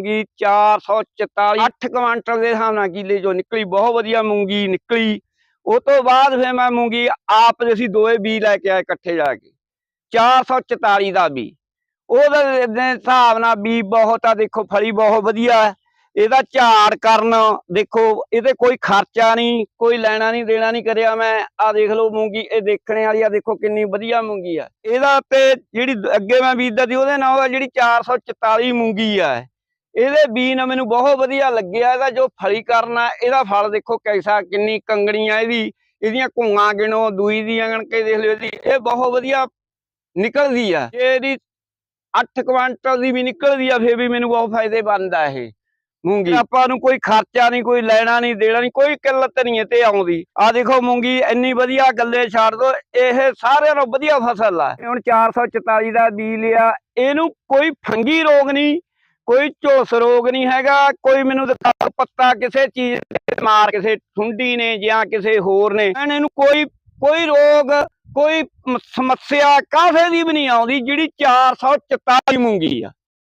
ਮੂੰਗੀ 444 8 ਕੁਆਂਟਲ ਦੇ ਹਿਸਾਬ ਨਾਲ ਕਿੱਲੇ ਚੋਂ ਨਿਕਲੀ, ਬਹੁਤ ਵਧੀਆ ਮੂੰਗੀ ਨਿਕਲੀ। ਉਹ ਤੋਂ ਬਾਅਦ ਫਿਰ ਮੈਂ ਮੂੰਗੀ ਆਪ ਦੇ ਅਸੀਂ ਦੋਏ ਬੀ ਲੈ ਕੇ ਆਏ ਇਕੱਠੇ ਜਾ ਕੇ। 444 ਦਾ ਬੀ ਉਹਦੇ ਦੇ ਹਿਸਾਬ ਨਾਲ ਬੀ ਬਹੁਤ ਆ, ਦੇਖੋ ਫਲੀ ਬਹੁਤ ਵਧੀਆ ਹੈ। ਇਹਦਾ ਝਾੜ ਕਰਨ, ਦੇਖੋ ਇਹਦੇ ਕੋਈ ਖਰਚਾ ਨਹੀਂ, ਕੋਈ ਲੈਣਾ ਨਹੀਂ, ਦੇਣਾ ਨਹੀਂ ਕਰਿਆ ਮੈਂ। ਆ ਦੇਖ ਲਓ ਮੂੰਗੀ, ਇਹ ਦੇਖਣੇ ਵਾਲੀ ਆ, ਦੇਖੋ ਕਿੰਨੀ ਵਧੀਆ ਮੂੰਗੀ ਆ। ਇਹਦਾ ਤੇ ਜਿਹੜੀ ਅੱਗੇ ਮੈਂ ਬੀਜਦਾ ਸੀ, ਉਹਦੇ ਨਾਲ ਜਿਹੜੀ 444 ਮੂੰਗੀ ਆ। ਇਹਦੇ ਬੀ ਨਾਲ ਮੈਨੂੰ ਬਹੁਤ ਵਧੀਆ ਲੱਗਿਆ, ਇਹਦਾ ਜੋ ਫਲੀ ਕਰਨਾ ਇਹਦਾ ਫਲ ਦੇਖੋ ਕੈਸਾ, ਕਿੰਨੀ ਕੰਗਣੀਆਂ ਇਹਦੀ, ਇਹਦੀਆਂ ਘੁੰਗਾਂ ਗਿਣੋ, ਦੂਈ ਦੀਆਂ ਗਣ ਕੇ ਦੇਖ ਲਿਓ ਇਹਦੀ, ਇਹ ਬਹੁਤ ਵਧੀਆ ਨਿਕਲਦੀ ਆ। ਜੇ ਇਹਦੀ 8 ਕੁਆਂਟਲ ਦੀ ਵੀ ਨਿਕਲਦੀ ਆ, ਫੇਰ ਵੀ ਮੈਨੂੰ ਬਹੁਤ ਫਾਇਦੇ ਬਣਦਾ ਇਹ ਮੂੰਗੀ। ਆਪਾਂ ਨੂੰ ਕੋਈ ਖਰਚਾ ਨਹੀਂ, ਕੋਈ ਲੈਣਾ ਨਹੀਂ, ਦੇਣਾ ਨਹੀਂ, ਕੋਈ ਕਿੱਲਤ ਨਹੀਂ ਤੇ ਆਉਂਦੀ। ਆ ਦੇਖੋ ਮੂੰਗੀ, ਇੰਨੀ ਵਧੀਆ ਗੱਲੇ ਛੱਡ ਦੋ, ਇਹ ਸਾਰਿਆਂ ਨੂੰ ਵਧੀਆ ਫਸਲ ਆ। ਹੁਣ 444 ਦਾ ਬੀ ਲਿਆ, ਇਹਨੂੰ ਕੋਈ ਫੰਗੀ ਰੋਗ ਨਹੀਂ ਕੋਈ ਝੋਸ ਰੋਗ ਨਹੀਂ ਹੈਗਾ, ਕੋਈ ਮੈਨੂੰ ਦਿਖਾ ਪੱਤਾ, ਕਿਸੇ ਚੀਜ਼ ਤੇ ਮਾਰ, ਕਿਸੇ ਠੁੰਡੀ ਨੇ ਜਾਂ ਕਿਸੇ ਹੋਰ ਨੇ ਇਹਨੂੰ ਕੋਈ ਕੋਈ ਰੋਗ, ਕੋਈ ਸਮੱਸਿਆ ਕਾਫੇ ਦੀ ਵੀ ਨਹੀਂ ਆਉਂਦੀ, ਜਿਹੜੀ 444 ਮੂੰਗੀ ਆ।